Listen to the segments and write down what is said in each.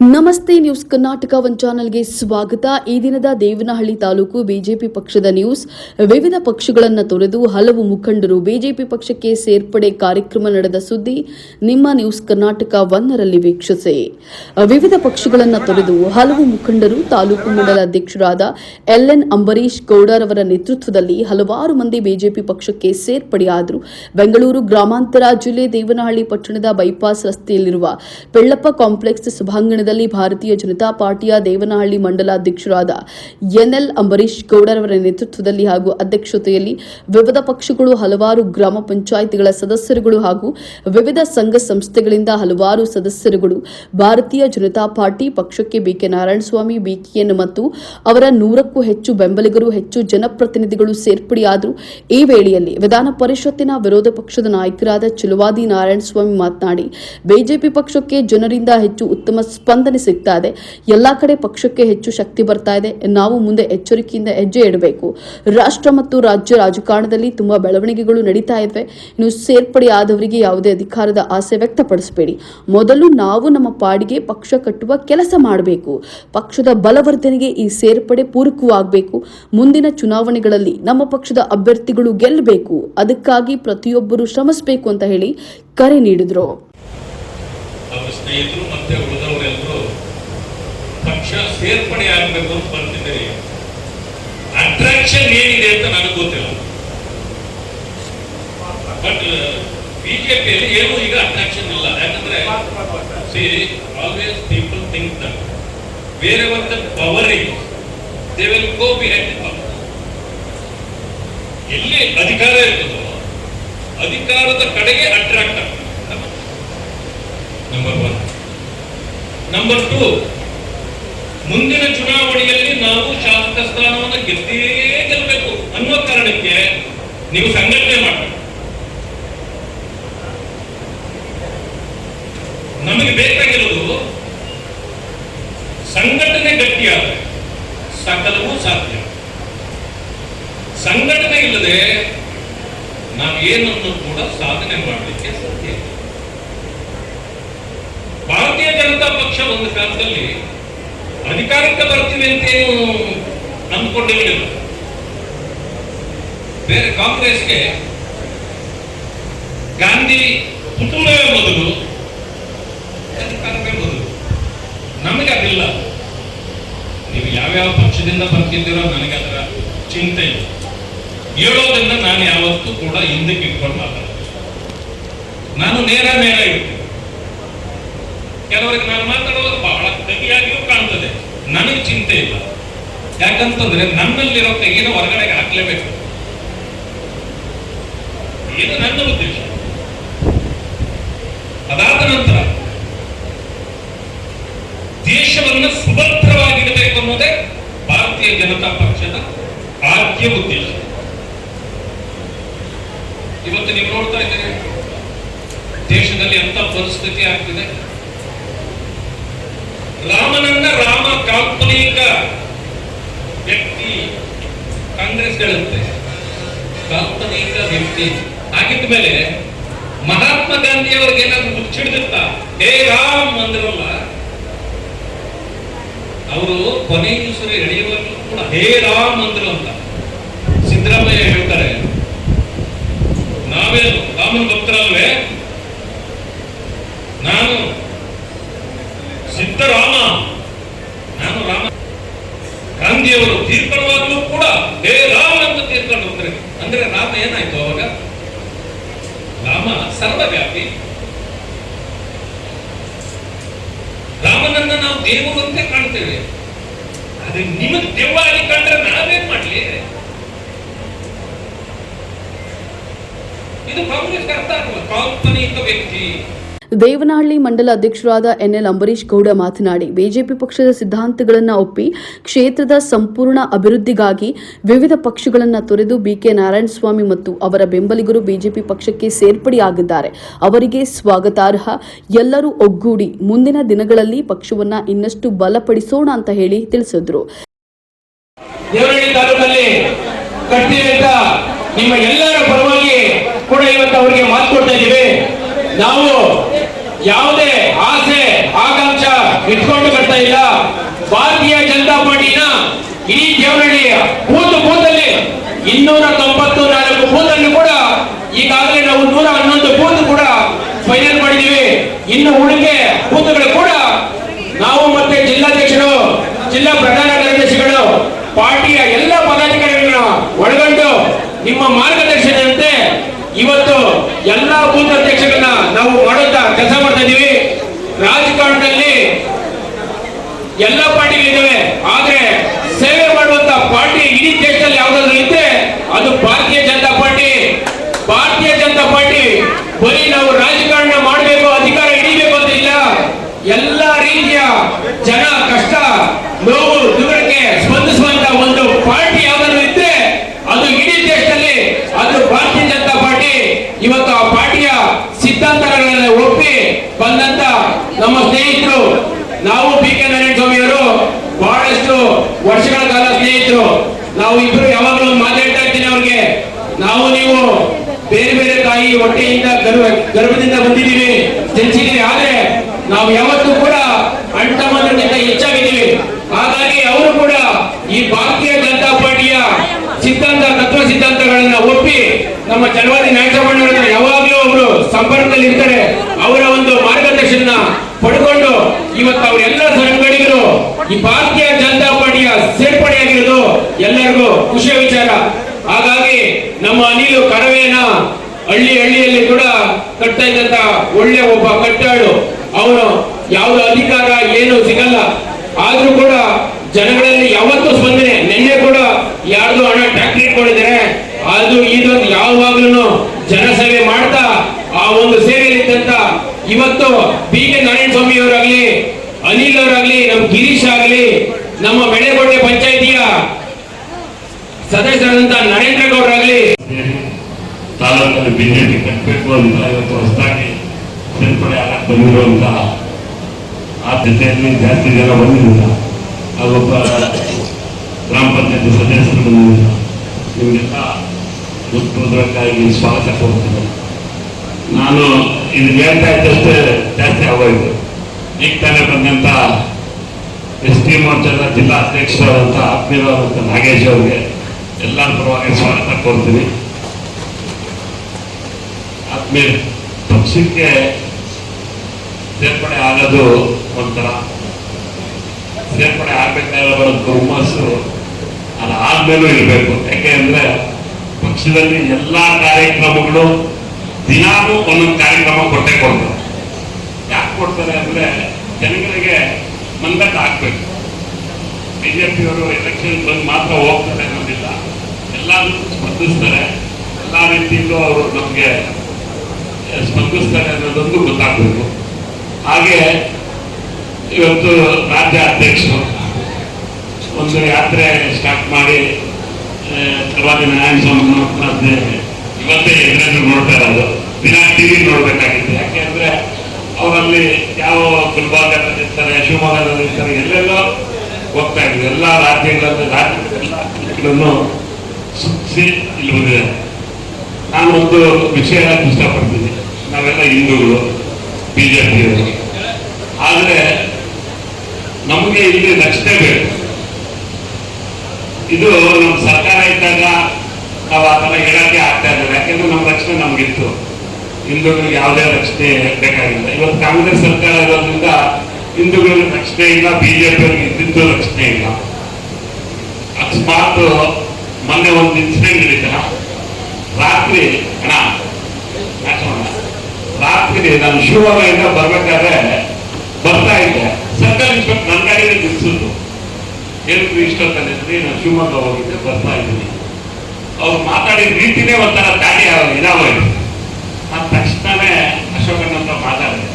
ನಮಸ್ತೆ news Karnataka one ಚಾನೆಲ್ಗೆ ಸ್ವಾಗತ. ಈ ದಿನದ ದೇವನಹಳ್ಳಿ ತಾಲೂಕು ಬಿಜೆಪಿ ಪಕ್ಷದ ನ್ಯೂಸ್. ವಿವಿಧ ಪಕ್ಷಗಳನ್ನು ತೊರೆದು ಹಲವು ಮುಖಂಡರು ಬಿಜೆಪಿ ಪಕ್ಷಕ್ಕೆ ಸೇರ್ಪಡೆ ಕಾರ್ಯಕ್ರಮ ನಡೆದ ಸುದ್ದಿ ನಿಮ್ಮ ನ್ಯೂಸ್ ಕರ್ನಾಟಕ ಒನ್ನರಲ್ಲಿ ವೀಕ್ಷಿಸಿ. ವಿವಿಧ ಪಕ್ಷಗಳನ್ನು ತೊರೆದು ಹಲವು ಮುಖಂಡರು ತಾಲೂಕು ಮಂಡಲ ಅಧ್ಯಕ್ಷರಾದ ಎಲ್ಎನ್ ಅಂಬರೀಶ್ ಗೌಡರವರ ನೇತೃತ್ವದಲ್ಲಿ ಹಲವಾರು ಮಂದಿ ಬಿಜೆಪಿ ಪಕ್ಷಕ್ಕೆ ಸೇರ್ಪಡೆಯಾದರು ಬೆಂಗಳೂರು ಗ್ರಾಮಾಂತರ ಜಿಲ್ಲೆ ದೇವನಹಳ್ಳಿ ಪಟ್ಟಣದ ಬೈಪಾಸ್ ರಸ್ತೆಯಲ್ಲಿರುವ ಪೆಳ್ಳಪ್ಪ ಕಾಂಪ್ಲೆಕ್ಸ್ ಸಭಾಂಗಣದಲ್ಲಿ ಭಾರತೀಯ ಜನತಾ ಪಾರ್ಟಿಯ ದೇವನಹಳ್ಳಿ ಮಂಡಲಾಧ್ಯಕ್ಷರಾದ ಎನ್ಎಲ್ ಅಂಬರೀಶ್ ಗೌಡರವರ ನೇತೃತ್ವದಲ್ಲಿ ಹಾಗೂ ಅಧ್ಯಕ್ಷತೆಯಲ್ಲಿ ವಿವಿಧ ಪಕ್ಷಗಳು, ಹಲವಾರು ಗ್ರಾಮ ಪಂಚಾಯಿತಿಗಳ ಸದಸ್ಯರುಗಳು ಹಾಗೂ ವಿವಿಧ ಸಂಘ ಸಂಸ್ಥೆಗಳಿಂದ ಹಲವಾರು ಸದಸ್ಯರುಗಳು ಭಾರತೀಯ ಜನತಾ ಪಾರ್ಟಿ ಪಕ್ಷಕ್ಕೆ ಬಿಕೆ ನಾರಾಯಣಸ್ವಾಮಿ ಬಿಕೆಎನ್ ಮತ್ತು ಅವರ ನೂರಕ್ಕೂ ಹೆಚ್ಚು ಬೆಂಬಲಿಗರು, ಹೆಚ್ಚು ಜನಪ್ರತಿನಿಧಿಗಳು ಸೇರ್ಪಡೆಯಾದರು ಈ ವೇಳೆಯಲ್ಲಿ ವಿಧಾನ ಪರಿಷತ್ತಿನ ವಿರೋಧ ಪಕ್ಷದ ನಾಯಕರಾದ ಚಿಲುವಾದಿ ನಾರಾಯಣಸ್ವಾಮಿ ಮಾತನಾಡಿ, ಬಿಜೆಪಿ ಪಕ್ಷಕ್ಕೆ ಜನರಿಂದ ಹೆಚ್ಚು ಉತ್ತಮ ಸ್ಪಂದನೆ ಸಿಗ್ತಾ ಇದೆ. ಎಲ್ಲಾ ಕಡೆ ಪಕ್ಷಕ್ಕೆ ಹೆಚ್ಚು ಶಕ್ತಿ ಬರ್ತಾ ಇದೆ. ನಾವು ಮುಂದೆ ಎಚ್ಚರಿಕೆಯಿಂದ ಹೆಜ್ಜೆ ಇಡಬೇಕು. ರಾಷ್ಟ್ರ ಮತ್ತು ರಾಜ್ಯ ರಾಜಕಾರಣದಲ್ಲಿ ತುಂಬಾ ಬೆಳವಣಿಗೆಗಳು ನಡೀತಾ ಇವೆ ಇನ್ನು ಸೇರ್ಪಡೆಯಾದವರಿಗೆ ಯಾವುದೇ ಅಧಿಕಾರದ ಆಸೆ ವ್ಯಕ್ತಪಡಿಸಬೇಡಿ. ಮೊದಲು ನಾವು ನಮ್ಮ ಪಾಡಿಗೆ ಪಕ್ಷ ಕಟ್ಟುವ ಕೆಲಸ ಮಾಡಬೇಕು. ಪಕ್ಷದ ಬಲವರ್ಧನೆಗೆ ಈ ಸೇರ್ಪಡೆ ಪೂರಕವಾಗಬೇಕು. ಮುಂದಿನ ಚುನಾವಣೆಗಳಲ್ಲಿ ನಮ್ಮ ಪಕ್ಷದ ಅಭ್ಯರ್ಥಿಗಳು ಗೆಲ್ಲಬೇಕು. ಅದಕ್ಕಾಗಿ ಪ್ರತಿಯೊಬ್ಬರು ಶ್ರಮಿಸಬೇಕು ಅಂತ ಹೇಳಿ ಕರೆ ನೀಡಿದ್ರು ಅವರ ಸ್ನೇಹಿತರು ಮತ್ತೆ ಉಳಿದವರೆಲ್ಲರೂ ಪಕ್ಷ ಸೇರ್ಪಡೆ ಆಗಬೇಕು ಅಂತ ಬರ್ತಿದ್ದೀರಿ ಅಟ್ರಾಕ್ಷನ್ ಏನಿದೆ ಅಂತ ನನಗೆ ಗೊತ್ತಿಲ್ಲ. ಬಟ್ ಬಿಜೆಪಿಯಲ್ಲಿ ಏನು ಈಗ ಅಟ್ರಾಕ್ಷನ್ ಇಲ್ಲ. ಯಾಕಂದ್ರೆ see always people think that ಬೇರೆ ಒಂದು power they will go behind power ಎಲ್ಲಿ ಅಧಿಕಾರ ಇರ್ತದೋ, ಅಧಿಕಾರದ ಕಡೆಗೆ ಅಟ್ರಾಕ್ಟ್ ಆಗ್ತದೆ. ನಂಬರ್ ಒನ್ ನಂಬರ್ ಟು ಮುಂದಿನ ಚುನಾವಣೆಯಲ್ಲಿ ನಾವು ಶಾಸಕ ಸ್ಥಾನವನ್ನು ಗೆದ್ದೇ ಗೆಲ್ಲಬೇಕು ಅನ್ನೋ ಕಾರಣಕ್ಕೆ ನೀವು ಸಂಘಟನೆ ಮಾಡಬೇಕು. ನಮಗೆ ಬೇಕಾಗಿರೋದು ಸಂಘಟನೆ ಗಟ್ಟಿಯಾದರೆ ಸಕಲವೂ ಸಾಧ್ಯ. ಸಂಘಟನೆ ಇಲ್ಲದೆ ನಾವು ಏನನ್ನು ಕೂಡ ಸಾಧನೆ ಮಾಡಲಿಕ್ಕೆ ಸಾಧ್ಯ ಭಾರತೀಯ ಜನತಾ ಪಕ್ಷ ಒಂದು ಕಾಲದಲ್ಲಿ ಅಧಿಕಾರಕ್ಕೆ ಬರ್ತೀವಿ ಅಂತೇನು ಅಂದ್ಕೊಂಡಿರಲಿಲ್ಲ ಬೇರೆ ಕಾಂಗ್ರೆಸ್ಗೆ ಗಾಂಧಿ ಕುಟುಂಬವೇ ಮೊದಲು ಅಧಿಕಾರವೇ ಮೊದಲು. ನಮಗೆ ಅದಿಲ್ಲ. ನೀವು ಯಾವ್ಯಾವ ಪಕ್ಷದಿಂದ ಬರ್ತಿದ್ದೀರೋ ನನಗೆ ಅದರ ಚಿಂತೆ ಇಲ್ಲ. ಹೇಳೋದನ್ನ ನಾನು ಯಾವತ್ತೂ ಕೂಡ ಹಿಂದಕ್ಕೆ ಇಟ್ಕೊಂಡು ನಾನು ನೇರ ನೇರ ಇರ್ತೀನಿ ಕೆಲವರಿಗೆ ನಾನು ಮಾತಾಡುವಾಗ ಬಹಳ ಕಾಣ್ತದೆ ನನಗೆ ಚಿಂತೆ ಇಲ್ಲ. ಯಾಕಂತಂದ್ರೆ ನನ್ನಲ್ಲಿರೋ ತೆಗಿನ ಹೊರಗಡೆಗೆ ಹಾಕ್ಲೇಬೇಕು. ಇದು ನನ್ನ ಉದ್ದೇಶ. ಅದಾದ ನಂತರ ದೇಶವನ್ನು ಸುಭದ್ರವಾಗಿಡಬೇಕು ಅನ್ನೋದೇ ಭಾರತೀಯ ಜನತಾ ಪಕ್ಷದ ಆದ್ಯ ಉದ್ದೇಶ. ಇವತ್ತು ನೀವು ನೋಡ್ತಾ ಇದ್ದೀರಿ, ದೇಶದಲ್ಲಿ ಎಂತ ಪರಿಸ್ಥಿತಿ ಆಗ್ತಿದೆ. ರಾಮನನ್ನ ರಾಮ ಕಾಲ್ಪನಿಕ ವ್ಯಕ್ತಿ ಕಾಂಗ್ರೆಸ್ ಹೇಳುತ್ತೆ ಕಾಲ್ಪನಿಕ ವ್ಯಕ್ತಿ. ಆಗಿದ ಮೇಲೆ ಮಹಾತ್ಮ ಗಾಂಧಿ ಅವ್ರಿಗೆ ಏನಾದ್ರು ಮುಚ್ಚಿಡ್ದಿತ್ತ ಹೇ ರಾಮ್ ಅಂದ್ರಲ್ಲ. ಅವರು ಕೊನೆ ದಿವಸ ಎಳೆಯುವಾಗಲೂ ಕೂಡ ಹೇ ರಾಮ್ ಅಂದ್ರು ಅಂತ ಸಿದ್ದರಾಮಯ್ಯ ಹೇಳ್ತಾರೆ. ನಾವೇನು ರಾಮನ ಭಕ್ತರಲ್ವೇ? ನಾನು ಸಿದ್ದರಾಮ ನಾನು ರಾಮ. ಗಾಂಧಿಯವರು ತೀರ್ಕೊಳ್ಳುವಾಗಲೂ ಕೂಡ ಹೇ ರಾಮ ಅಂತ ತೀರ್ಕೊಂಡು ಹೋಗ್ತಾರೆ. ಅಂದ್ರೆ ರಾಮ ಏನಾಯ್ತು ಅವಾಗ? ರಾಮ ಸರ್ವವ್ಯಾಪಿ. ರಾಮನನ್ನ ನಾವು ದೇವರು ಅಂತ ಕಾಣ್ತೇವೆ. ಆದ್ರೆ ನಿಮ್ಮ ದೆವ್ವಾಗಿ ಕಂಡ್ರೆ ನಾವೇನ್ ಮಾಡ್ಲಿ? ಇದು ಕಾಂಗ್ರೆಸ್ಗೆ ಅರ್ಥ ಆಗ್ತದೆ ಕಾಲ್ಪನಿಕ ವ್ಯಕ್ತಿ. ದೇವನಹಳ್ಳಿ ಮಂಡಲ ಅಧ್ಯಕ್ಷರಾದ ಎನ್ಎಲ್ ಅಂಬರೀಶ್ ಗೌಡ ಮಾತನಾಡಿ, ಬಿಜೆಪಿ ಪಕ್ಷದ ಸಿದ್ಧಾಂತಗಳನ್ನು ಒಪ್ಪಿ ಕ್ಷೇತ್ರದ ಸಂಪೂರ್ಣ ಅಭಿವೃದ್ಧಿಗಾಗಿ ವಿವಿಧ ಪಕ್ಷಗಳನ್ನು ತೊರೆದು ಬಿಕೆ ನಾರಾಯಣಸ್ವಾಮಿ ಮತ್ತು ಅವರ ಬೆಂಬಲಿಗರು ಬಿಜೆಪಿ ಪಕ್ಷಕ್ಕೆ ಸೇರ್ಪಡೆಯಾಗಿದ್ದಾರೆ. ಅವರಿಗೆ ಸ್ವಾಗತಾರ್ಹ. ಎಲ್ಲರೂ ಒಗ್ಗೂಡಿ ಮುಂದಿನ ದಿನಗಳಲ್ಲಿ ಪಕ್ಷವನ್ನ ಇನ್ನಷ್ಟು ಬಲಪಡಿಸೋಣ ಅಂತ ಹೇಳಿ ತಿಳಿಸಿದ್ರು. ನಾವು ಯಾವುದೇ ಆಸೆ, ಆಕಾಂಕ್ಷ ಇಟ್ಕೊಂಡು ಬರ್ತಾ ಇಲ್ಲ. ಭಾರತೀಯ ಜನತಾ ಪಾರ್ಟಿನ ಇಡೀ ದೇವನಹಳ್ಳಿಯ ಕೂತು ಕೂತಲ್ಲಿ ಇನ್ನೂರ ತೊಂಬತ್ತು ನಾಲ್ಕು ಅನ್ನು ಕೂಡ ಈಗಾಗಲೇ ನಾವು ನೂರ ಹನ್ನೊಂದು ಬೂತ್ ಕೂಡ ಫೈನಲ್ ಮಾಡಿದೀವಿ ಇನ್ನು ಉಳಿಕೆ ಕೂತುಗಳು ಕೂಡ ನಾವು ಮತ್ತೆ ಜಿಲ್ಲಾಧ್ಯಕ್ಷರು, ಜಿಲ್ಲಾ ಪ್ರಧಾನ ಕಾರ್ಯದರ್ಶಿಗಳು, ಪಾರ್ಟಿಯ ಎಲ್ಲ ಪದಾಧಿಕಾರಿಗಳನ್ನ ಒಳಗೊಂಡು ನಿಮ್ಮ ಮಾರ್ಗದರ್ಶನದಂತೆ ಇವತ್ತು ಎಲ್ಲಾ ಬೂತ್ ನಾವು ಮಾಡುತ್ತಾ ಕೆಲಸ ಮಾಡ್ತಾ ಇದೀವಿ ರಾಜಕಾರಣದಲ್ಲಿ ಎಲ್ಲ ಪಾರ್ಟಿಗಳಿದ್ದಾವೆ ಆದ್ರೆ ಸೇವೆ ಮಾಡುವಂತ ಪಾರ್ಟಿ ಇಡೀ ದೇಶದಲ್ಲಿ ಯಾವ್ದಾದ್ರು ಇದ್ರೆ ಅದು ಭಾರತೀಯ ಜನತಾ ಪಾರ್ಟಿ ಭಾರತೀಯ ಜನತಾ ಪಾರ್ಟಿ ಬರೀ ನಾವು ರಾಜಕಾರಣ ಮಾಡಬೇಕು ಅಧಿಕಾರ ಹಿಡಿಬೇಕು ಅಂತ ಇಲ್ಲ ಎಲ್ಲ ರೀತಿಯ ಜನ ಕಷ್ಟ ನೋವು ದುರ್ಗಕ್ಕೆ ಸ್ಪಂದಿಸುವಂತ ಒಂದು ಪಾರ್ಟಿ ಯಾವ್ದಾದ್ರು ಇದ್ರೆ ಅದು ಇಡೀ ದೇಶದಲ್ಲಿ ಅದು ಭಾರತೀಯ ಜನತಾ ಪಾರ್ಟಿ ಇವತ್ತು ಆ ಪಾರ್ಟಿಯ ಸಿದ್ಧಾಂತಗಳನ್ನ ಒಪ್ಪಿ ಬಂದಂತ ನಮ್ಮ ಸ್ನೇಹಿತರು ನಾವು ಬಿ ಕೆ ನಾರಾಯಣ ಸ್ವಾಮಿ ಅವರು ಬಹಳಷ್ಟು ವರ್ಷಗಳ ಕಾಲ ಸ್ನೇಹಿತರು ನಾವು ಇಬ್ರು ಯಾವಾಗಲೂ ಒಂದು ಮಾತಾಡ್ತಾ ಇರ್ತೀನಿ ಅವ್ರಿಗೆ ನಾವು ನೀವು ಬೇರೆ ಬೇರೆ ತಾಯಿ ಹೊಟ್ಟೆಯಿಂದ ಗರ್ಭ ಗರ್ಭದಿಂದ ಬಂದಿದ್ದೀವಿ. ಜನಿಸಿದೀವಿ ಆದ್ರೆ ನಾವು ಯಾವತ್ತೂ ಕೂಡ ಅಣ್ತಮ್ಮಂದ್ರಿಗಿಂತ ಹೆಚ್ಚಾಗಿದ್ದೀವಿ ಹಾಗಾಗಿ ಅವರು ಕೂಡ ಈ ಭಾರತೀಯ ಜನತಾ ಪಾರ್ಟಿಯ ಸಿದ್ಧಾಂತ ತತ್ವ ಸಿದ್ಧಾಂತಗಳನ್ನ ಒಪ್ಪಿ ನಮ್ಮ ಚಲವಾದಿ ನಾಯಕರನ್ನ ಯಾವಾಗಲೂ ಅವರು ಸಂಪರ್ಕದಲ್ಲಿ ಇರ್ತಾರೆ ಅವರ ಒಂದು ಮಾರ್ಗದರ್ಶನ ಪಡ್ಕೊಂಡು ಇವತ್ತು ಅವರೆಲ್ಲ ಸಂಘಟನೆಗಳು ಈ ಭಾರತೀಯ ಜನತಾ ಪಾರ್ಟಿಯ ಸೇರ್ಪಡೆಯಾಗಿರೋದು ಎಲ್ಲರಿಗೂ ಖುಷಿಯ ವಿಚಾರ ಹಾಗಾಗಿ ನಮ್ಮ ಅನಿಲು ಕರವೇನ ಹಳ್ಳಿ ಹಳ್ಳಿಯಲ್ಲಿ ಕೂಡ ಕಟ್ತಾ ಇದ್ದಂತ ಒಳ್ಳೆ ಒಬ್ಬ ಕಟ್ಟಾಳು ಅವನು ಯಾವುದೇ ಅಧಿಕಾರ, ಏನು ಸಿಗಲ್ಲ. ಆದ್ರೂ ಕೂಡ ಜನಗಳಲ್ಲಿ ಯಾವತ್ತೂ ಸ್ಪಂದನೆ, ನಿನ್ನೆ ಕೂಡ ಯಾರ್ದು ಹಣ ಟ್ಯಾಕ್ಟ್ರಿ ಇಟ್ಕೊಂಡಿದ್ದಾರೆ. ಅದು ಇದೊಂದು ಯಾವಾಗ್ಲೂ ಜನಸೇವೆ ಮಾಡ್ತಾ ಆ ಒಂದು ಸೇವೆಯಲ್ಲಿದ್ದಂತ ಇವತ್ತು ಬಿ ಕೆ ನಾರಾಯಣ ಸ್ವಾಮಿ ಅವರಾಗ್ಲಿ, ಅನಿಲ್ ಅವರಾಗ್ಲಿ ನಮ್ ಗಿರೀಶ್ ಆಗ್ಲಿ, ನಮ್ಮ ಬೆಳೆಗೋಟೆ ಪಂಚಾಯಿತಿಯ ಸದಸ್ಯರಾದಂತ ನರೇಂದ್ರ ಗೌಡರಾಗ್ಲಿ. ತಾಲೂಕಲ್ಲಿ ಬಿಜೆಪಿ ಕಟ್ಟಬೇಕು ಅಂತ ಇವತ್ತು ಹೊಸದಾಗಿ ಸೇರ್ಪಡೆ ಆಗಕ್ಕೆ ಬಂದಿರುವಂತಹ ಆ ಜೊತೆಯಲ್ಲಿ ಜಾಸ್ತಿ ಜನ ಬಂದಿರಲಿಲ್ಲ ಅದೊಬ್ಬ ಗ್ರಾಮ ಪಂಚಾಯತ್ ಸದಸ್ಯರು ಬಂದಿರಲಿಲ್ಲ ನಿಮಗೆಲ್ಲ ಉತ್ಪೂರ್ವಕವಾಗಿ ಸ್ವಾಗತ ಕೊಡ್ತೀನಿ ನಾನು ಇದು ಹೇಳ್ತಾ ಇದ್ದಷ್ಟೇ ಜಾಸ್ತಿ ಆಗೋಯ್ತು ಈಗ ತಾನೇ ಬಂದಂಥ ಎಸ್ ಟಿ ಮೋರ್ಚಾದ ಜಿಲ್ಲಾ ಅಧ್ಯಕ್ಷರಾದಂಥ ಆತ್ಮೀಯರಾದಂಥ ನಾಗೇಶ್ ಅವರಿಗೆ ಎಲ್ಲರ ಪರವಾಗಿ ಸ್ವಾಗತ ಕೋರ್ತೀನಿ ಆತ್ಮೀಯ ಪಕ್ಷಕ್ಕೆ ಸೇರ್ಪಡೆ ಆಗೋದು ಒಂಥರ. ಸೇರ್ಪಡೆ ಆಗ್ಬೇಕಾದ್ರೆ ಬರೋದು ಹುಮ್ಮಸ್ಸು ಅದು ಆದ್ಮೇಲೂ ಇರಬೇಕು. ಯಾಕೆ ಅಂದ್ರೆ ಪಕ್ಷದಲ್ಲಿ ಎಲ್ಲಾ ಕಾರ್ಯಕ್ರಮಗಳು ದಿನಾಲೂ ಒಂದೊಂದು ಕಾರ್ಯಕ್ರಮ ಕೊಟ್ಟೆ ಕೊಡ್ತಾರೆ ಯಾಕೆ ಕೊಡ್ತಾರೆ ಅಂದ್ರೆ ಜನಗಳಿಗೆ ಮಂದಕ್ಕೆ ಆಗ್ಬೇಕು. ಬಿಜೆಪಿಯವರು ಎಲೆಕ್ಷನ್ ಬಂದು ಮಾತ್ರ ಹೋಗ್ತಾರೆ ಅನ್ನೋದಿಲ್ಲ. ಎಲ್ಲರೂ ಸ್ಪರ್ಧಿಸ್ತಾರೆ ಎಲ್ಲ ರೀತಿಯಲ್ಲೂ ಅವರು ನಮಗೆ ಸ್ಪಂದಿಸ್ತಾರೆ ಅನ್ನೋದೊಂದು ಗೊತ್ತಾಗಬೇಕು. ಹಾಗೆ ಇವತ್ತು ರಾಜ್ಯ ಅಧ್ಯಕ್ಷರು ಒಂದು ಯಾತ್ರೆ ಸ್ಟಾರ್ಟ್ ಮಾಡಿ ಸರ್ವಾದಿ ನಾರಾಯಣ ಸ್ವಾಮಿ ಇವತ್ತೇ ಎಲ್ಲರೂ ನೋಡ್ತಾ ಇರೋದು. ದಿನ ಟಿವಿ ನೋಡ್ಬೇಕಾಗಿತ್ತು. ಯಾಕೆ ಅಂದ್ರೆ ಅವರಲ್ಲಿ ಯಾವ ಗುಲ್ಬರ್ಗದಲ್ಲಿ ಇರ್ತಾರೆ, ಶಿವಮೊಗ್ಗದಲ್ಲಿ ಇರ್ತಾರೆ, ಎಲ್ಲೆಲ್ಲೋ ಹೋಗ್ತಾ ಇದ್ರು ಎಲ್ಲ ರಾಜ್ಯಗಳಲ್ಲಿ ರಾಜ್ಯಗಳನ್ನು ಸುತ್ತಿಸಿ ಇಲ್ಲಿ ಬಂದಿದೆ ನಾನು ಒಂದು ವಿಷಯ ಇಷ್ಟಪಡ್ತೀನಿ. ನಾವೆಲ್ಲ ಹಿಂದೂಗಳು, ಬಿಜೆಪಿಯವರು. ಆದರೆ ನಮಗೆ ಇಲ್ಲಿ ರಕ್ಷಣೆ ಬೇಕು. ಇದು ನಮ್ಮ ಸರ್ಕಾರ ಇದ್ದಾಗ ನಾವು ಆ ಥರ ಹೇಳಕ್ಕೆ ಆಗ್ತಾ ಇದ್ದಾರೆ ಯಾಕೆಂದ್ರೆ ನಮ್ಮ ರಕ್ಷಣೆ ನಮಗಿತ್ತು. ಹಿಂದೂಗಳಿಗೆ ಯಾವುದೇ ರಕ್ಷಣೆ ಬೇಕಾಗಿಲ್ಲ. ಇವತ್ತು ಕಾಂಗ್ರೆಸ್ ಸರ್ಕಾರ ಇರೋದ್ರಿಂದ ಹಿಂದೂಗಳಿಗೆ ರಕ್ಷಣೆ ಇಲ್ಲ, ಬಿಜೆಪಿಯವರಿಗೆ ಇದ್ದಿದ್ದು ರಕ್ಷಣೆ ಇಲ್ಲ. ಅಕಸ್ಮಾತ್ ಮೊನ್ನೆ ಒಂದು ಇನ್ಸಿಡೆಂಟ್ ನಡೀತಲ್ಲ, ರಾತ್ರಿ, ಅಣ್ಣ. ರಾತ್ರಿ ನಾನು ಶಿವಮೊಗ್ಗದಿಂದ ಬರ್ಬೇಕಾದ್ರೆ ಬರ್ತಾ ಇದೆ. ಸರ್ಕಾರ ಇನ್ಸ್ಪೆಕ್ಟರ್ ನನ್ನ ಗಾಡಿಯಲ್ಲಿ ನಿಲ್ಸಿದ್ರು ಹೇಳಿದ್ರು ಇಷ್ಟೊತ್ತಲ್ಲಿ ಅಂದ್ರೆ ನಾನು ಶಿವಮೊಗ್ಗ ಹೋಗಿದ್ದೆ, ಬರ್ತಾ ಇದ್ದೀನಿ. ಅವ್ರು ಮಾತಾಡಿದ ರೀತಿನೇ ಒಂಥರ ದಾಡಿ ಇದಾಗೋಯ್ತು ಆ ತಕ್ಷಣವೇ ಅಶೋಕಣ್ಣ ಅಂತ ಮಾತಾಡಿದೆ.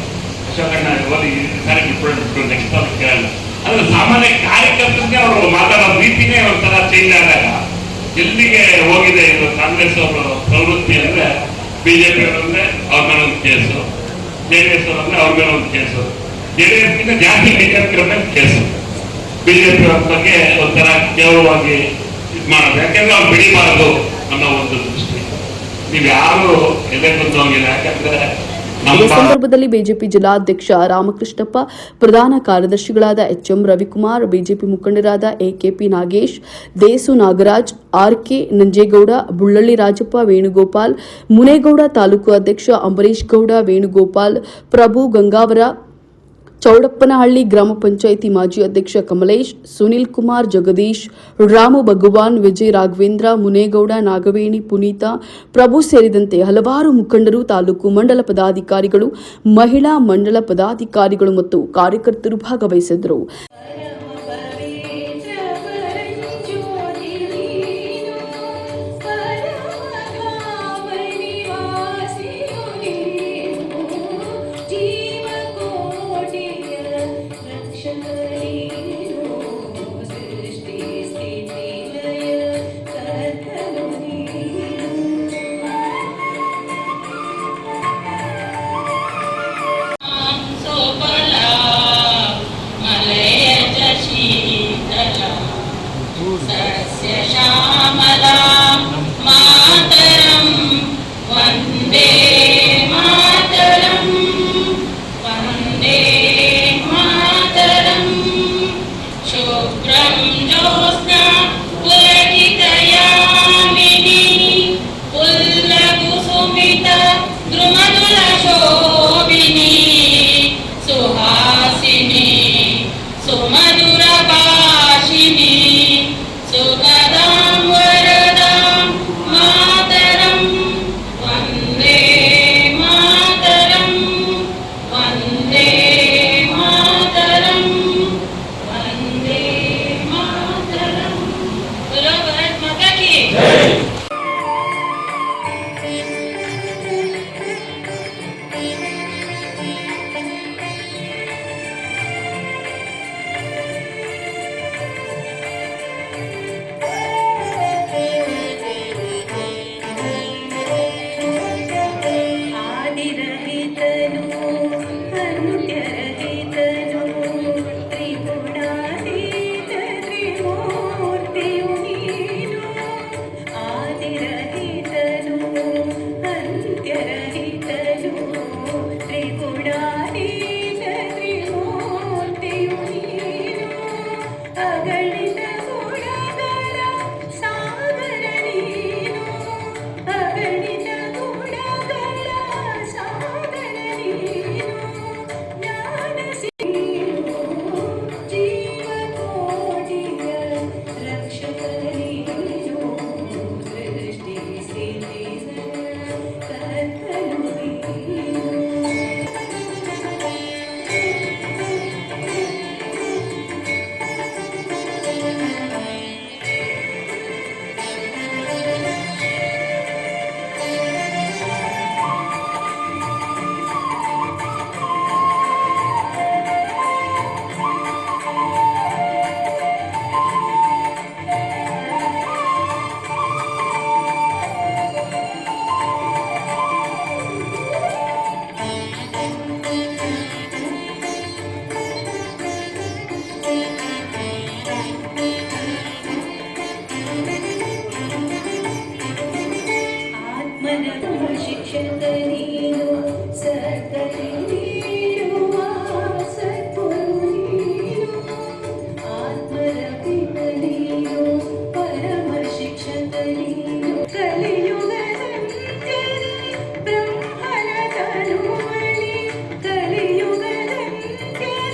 ಅಶೋಕಣ್ಣ, ಓದಿ ಸರಿ ಬಿಟ್ಟು ನೆಕ್ಸ್ಟ್ ಅವ್ರು ಕೇಳಲ್ಲ ಅಂದ್ರೆ ಸಾಮಾನ್ಯ ಕಾರ್ಯಕರ್ತರಿಗೆ ಅವರು ಮಾತಾಡೋ ರೀತಿನೇ ಒಂಥರ ಚೇಂಜ್ ಆದಾಗ ಎಲ್ಲಿಗೆ ಹೋಗಿದೆ ಇದು ಕಾಂಗ್ರೆಸ್ ಅವರ ಪ್ರವೃತ್ತಿ ಅಂದ್ರೆ ಬಿಜೆಪಿ ಅವರಂದ್ರೆ ಅವ್ರ ಮೇಲೆ ಒಂದು ಕೇಸು ಜೆ ಡಿ ಎಸ್ ಅವರಂದ್ರೆ ಅವ್ರ ಮೇಲೆ ಒಂದು ಕೇಸು. ಜೆ ಜಾತಿ ಜಾಸ್ತಿ ಬಿಜೆಪಿ ಮೇಲೆ ಕೇಸು ಬಿಜೆಪಿ ಬಗ್ಗೆ ಒಂಥರ ಕೇವಲವಾಗಿ ಇದು ಮಾಡೋದು. ಯಾಕೆಂದ್ರೆ ಅವ್ರು ಬೆಳಿಬಾರದು ಅನ್ನೋ ಒಂದು ದೃಷ್ಟಿ. ನೀವು ಯಾರು ಎಲೆ ಬಂದವಂಗಿಲ್ಲ ಯಾಕಂದ್ರೆ ಈ ಸಂದರ್ಭದಲ್ಲಿ ಬಿಜೆಪಿ ಜಿಲ್ಲಾಧ್ಯಕ್ಷ ರಾಮಕೃಷ್ಣಪ್ಪ ಪ್ರಧಾನ ಕಾರ್ಯದರ್ಶಿಗಳಾದ ಎಚ್ಎಂ ರವಿಕುಮಾರ್ ಬಿಜೆಪಿ ಮುಖಂಡರಾದ ಎಕೆಪಿ ನಾಗೇಶ್ ದೇಸು ನಾಗರಾಜ್ ಆರ್ಕೆ ನಂಜೇಗೌಡ ಬುಳ್ಳಳ್ಳಿ ರಾಜಪ್ಪ ವೇಣುಗೋಪಾಲ್ ಮುನೇಗೌಡ ತಾಲೂಕು ಅಧ್ಯಕ್ಷ ಅಂಬರೀಶ್ ಗೌಡ ವೇಣುಗೋಪಾಲ್ ಪ್ರಭು ಗಂಗಾವರ ಚೌಡಪ್ಪನಹಳ್ಳಿ ಗ್ರಾಮ ಪಂಚಾಯಿತಿ ಮಾಜಿ ಅಧ್ಯಕ್ಷ ಕಮಲೇಶ್, ಸುನಿಲ್ ಕುಮಾರ್ ಜಗದೀಶ್, ರಾಮು ಭಗವಾನ್, ವಿಜಯ್ ರಾಘವೇಂದ್ರ, ಮುನೇಗೌಡ, ನಾಗವೇಣಿ, ಪುನೀತ, ಪ್ರಭು ಸೇರಿದಂತೆ ಹಲವಾರು ಮುಖಂಡರು, ತಾಲೂಕು ಮಂಡಲ ಪದಾಧಿಕಾರಿಗಳು, ಮಹಿಳಾ ಮಂಡಲ ಪದಾಧಿಕಾರಿಗಳು ಮತ್ತು ಕಾರ್ಯಕರ್ತರು ಭಾಗವಹಿಸಿದ್ದರು.